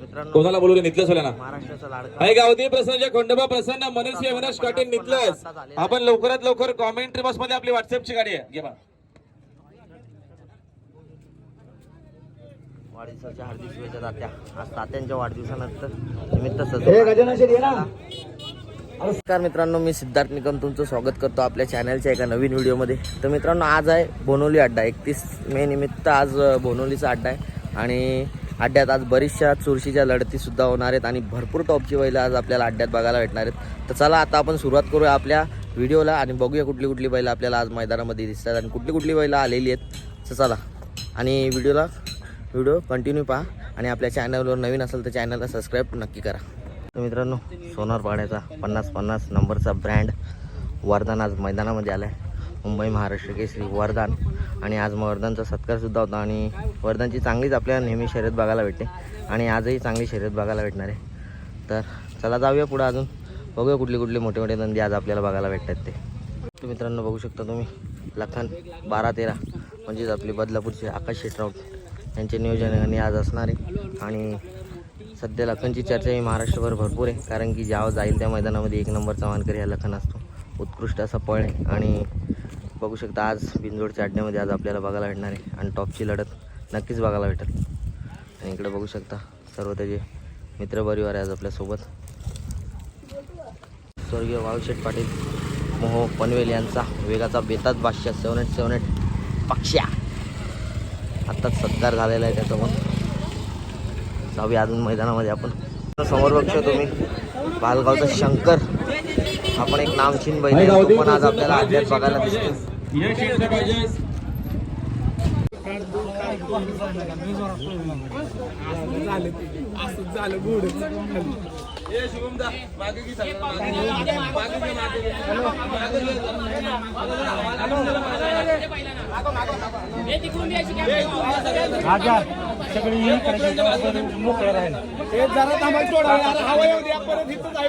मित्रांनो कोणाला बोलू रे नितलस ना महाराष्ट्राचा लाडका. आहे गावती प्रसन्न खंडोबा प्रसन्न मनुष्य अविनाश काटे नितलस. आपण लवकरात लवकर कॉमेंट्री बॉक्समध्ये आपली व्हॉट्सअपची गाडी आहे. घे बा. वाढदिवसाच्या हार्दिक शुभेच्छा तात्या आज तात्यांच्या वाढदिवसानंतर निमित्त सजवून नमस्कार मित्रांनो मी सिद्धार्थ निकम तुमचं स्वागत करतो आपल्या चॅनलच्या एका नवीन व्हिडिओमध्ये. तर मित्रांनो आज आहे बोनोली अड्डा. एकतीस मे निमित्त आज बोनोलीचा अड्डा आहे. आणि अड्ड्यात आज बरीचशा चुरशीच्या लढतीसुद्धा होणार आहेत आणि भरपूर टॉपची बैलं आज आपल्याला अड्ड्यात बघायला भेटणार आहेत. तर चला आता आपण सुरुवात करूया आपल्या व्हिडिओला आणि बघूया कुठली कुठली बैलं आपल्याला आज मैदानामध्ये दिसतात आणि कुठली कुठली बैलं आलेली आहेत. तर चला आणि व्हिडिओला व्हिडिओ कंटिन्यू पहा आणि आपल्या चॅनलवर नवीन असेल तर चॅनलला सबस्क्राईब नक्की करा. तर मित्रांनो सोनार पाण्याचा पन्नास पन्नास नंबरचा ब्रँड वरदान आज मैदानामध्ये आला आहे मुंबई महाराष्ट्र केसरी वरदान आणि आज वर्धनचा सत्कारसुद्धा होता आणि वर्धनची चांगलीच आपल्याला नेहमी शर्यत बघायला भेटते. आणि आजही चांगली शर्यत बघायला भेटणार आहे. तर चला जाऊया पुढं अजून. बघूया कुठले कुठले मोठे मोठे नंदी आज आपल्याला बघायला भेटतात ते. मित्रांनो बघू शकता तुम्ही लखन बारा तेरा म्हणजेच आपले बदलापूरचे आकाश शेटराऊत यांचे नियोजन आज असणार आहे. आणि सध्या लखनची चर्चा ही महाराष्ट्रभर भरपूर आहे कारण की ज्यावर जाईल त्या मैदानामध्ये एक नंबरचा मानकरी हा लखन असतो. उत्कृष्ट असा पळ आहे. आणि बघू शकता आज बिंजोडच्या अड्ड्यामध्ये आज आपल्याला बघायला भेटणार आहे आणि टॉपची लढत नक्कीच बघायला भेटेल. आणि इकडे बघू शकता सर्व त्याचे मित्रपरिवार आहे आज आपल्यासोबत. स्वर्गीय वाळूशेठ पाटील मोह पनवेल यांचा वेगाचा बेताच बादशा सेवन एट सेवन एट पक्ष्या आत्ताच सत्कार झालेला आहे त्याचा जाऊया अजून मैदानामध्ये आपण. समोर बघतो तुम्ही. बालगावचा शंकर. आपण एक नामचीन बैल आहे, तो पण आज आपल्याला अड्ड्यात बघायला दिसतो आजार सगळी हे करायची मोकळं राहील हे जरा थांबायला वेळ. आता हवा येऊ द्या परत इथंच आहे